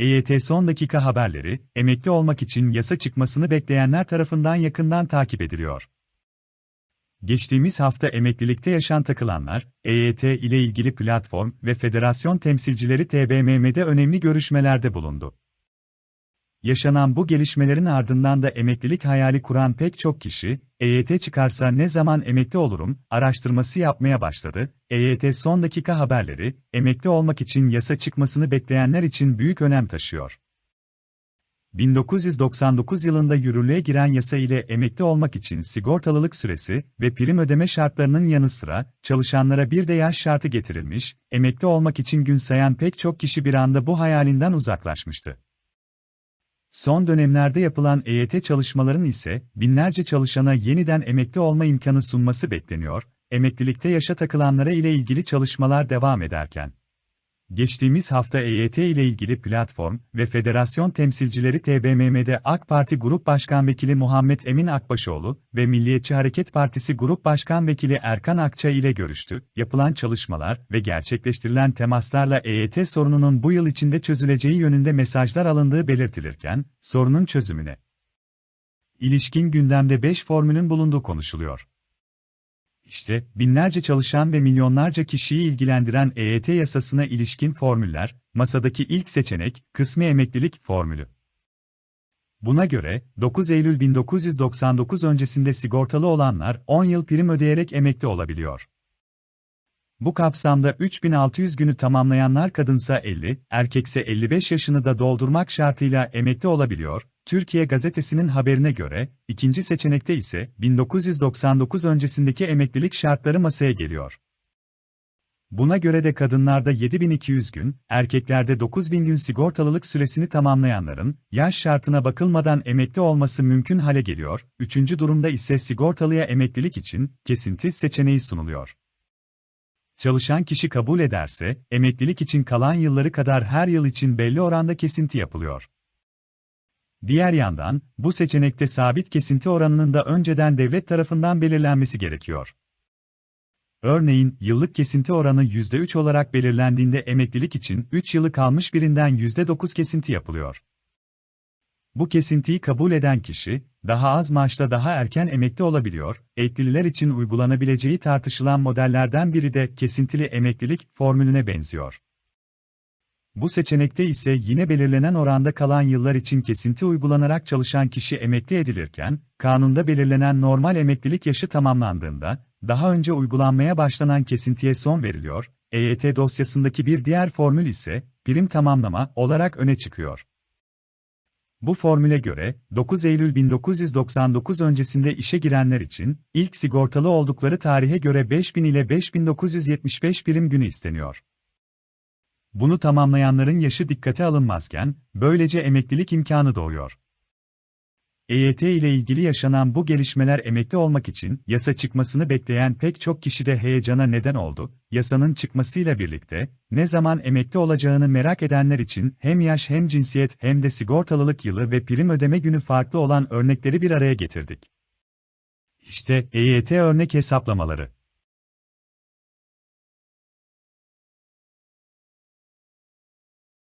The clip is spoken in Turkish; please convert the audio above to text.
EYT son dakika haberleri, emekli olmak için yasa çıkmasını bekleyenler tarafından yakından takip ediliyor. Geçtiğimiz hafta emeklilikte yaşan takılanlar, EYT ile ilgili platform ve federasyon temsilcileri TBMM'de önemli görüşmelerde bulundu. Yaşanan bu gelişmelerin ardından da emeklilik hayali kuran pek çok kişi, EYT çıkarsa ne zaman emekli olurum, araştırması yapmaya başladı. EYT son dakika haberleri, emekli olmak için yasa çıkmasını bekleyenler için büyük önem taşıyor. 1999 yılında yürürlüğe giren yasa ile emekli olmak için sigortalılık süresi ve prim ödeme şartlarının yanı sıra çalışanlara bir de yaş şartı getirilmiş, emekli olmak için gün sayan pek çok kişi bir anda bu hayalinden uzaklaşmıştı. Son dönemlerde yapılan EYT çalışmaların ise binlerce çalışana yeniden emekli olma imkanı sunması bekleniyor, emeklilikte yaşa takılanlara ile ilgili çalışmalar devam ederken. Geçtiğimiz hafta EYT ile ilgili platform ve federasyon temsilcileri TBMM'de AK Parti Grup Başkan Vekili Muhammed Emin Akbaşoğlu ve Milliyetçi Hareket Partisi Grup Başkan Vekili Erkan Akça ile görüştü. Yapılan çalışmalar ve gerçekleştirilen temaslarla EYT sorununun bu yıl içinde çözüleceği yönünde mesajlar alındığı belirtilirken, sorunun çözümüne ilişkin gündemde 5 formülün bulunduğu konuşuluyor. İşte, binlerce çalışan ve milyonlarca kişiyi ilgilendiren EYT yasasına ilişkin formüller, masadaki ilk seçenek, kısmi emeklilik formülü. Buna göre, 9 Eylül 1999 öncesinde sigortalı olanlar 10 yıl prim ödeyerek emekli olabiliyor. Bu kapsamda 3600 günü tamamlayanlar kadınsa 50, erkekse 55 yaşını da doldurmak şartıyla emekli olabiliyor. Türkiye Gazetesi'nin haberine göre, ikinci seçenekte ise 1999 öncesindeki emeklilik şartları masaya geliyor. Buna göre de kadınlarda 7200 gün, erkeklerde 9000 gün sigortalılık süresini tamamlayanların, yaş şartına bakılmadan emekli olması mümkün hale geliyor. Üçüncü durumda ise sigortalıya emeklilik için, kesinti seçeneği sunuluyor. Çalışan kişi kabul ederse, emeklilik için kalan yılları kadar her yıl için belli oranda kesinti yapılıyor. Diğer yandan, bu seçenekte sabit kesinti oranının da önceden devlet tarafından belirlenmesi gerekiyor. Örneğin, yıllık kesinti oranı %3 olarak belirlendiğinde emeklilik için 3 yılı kalmış birinden %9 kesinti yapılıyor. Bu kesintiyi kabul eden kişi, daha az maaşla daha erken emekli olabiliyor. Eklililer için uygulanabileceği tartışılan modellerden biri de kesintili emeklilik formülüne benziyor. Bu seçenekte ise yine belirlenen oranda kalan yıllar için kesinti uygulanarak çalışan kişi emekli edilirken, kanunda belirlenen normal emeklilik yaşı tamamlandığında, daha önce uygulanmaya başlanan kesintiye son veriliyor. EYT dosyasındaki bir diğer formül ise, prim tamamlama olarak öne çıkıyor. Bu formüle göre, 9 Eylül 1999 öncesinde işe girenler için, ilk sigortalı oldukları tarihe göre 5000 ile 5975 prim günü isteniyor. Bunu tamamlayanların yaşı dikkate alınmazken, böylece emeklilik imkanı doğuyor. EYT ile ilgili yaşanan bu gelişmeler emekli olmak için yasa çıkmasını bekleyen pek çok kişi de heyecana neden oldu. Yasanın çıkmasıyla birlikte ne zaman emekli olacağını merak edenler için hem yaş hem cinsiyet hem de sigortalılık yılı ve prim ödeme günü farklı olan örnekleri bir araya getirdik. İşte EYT örnek hesaplamaları.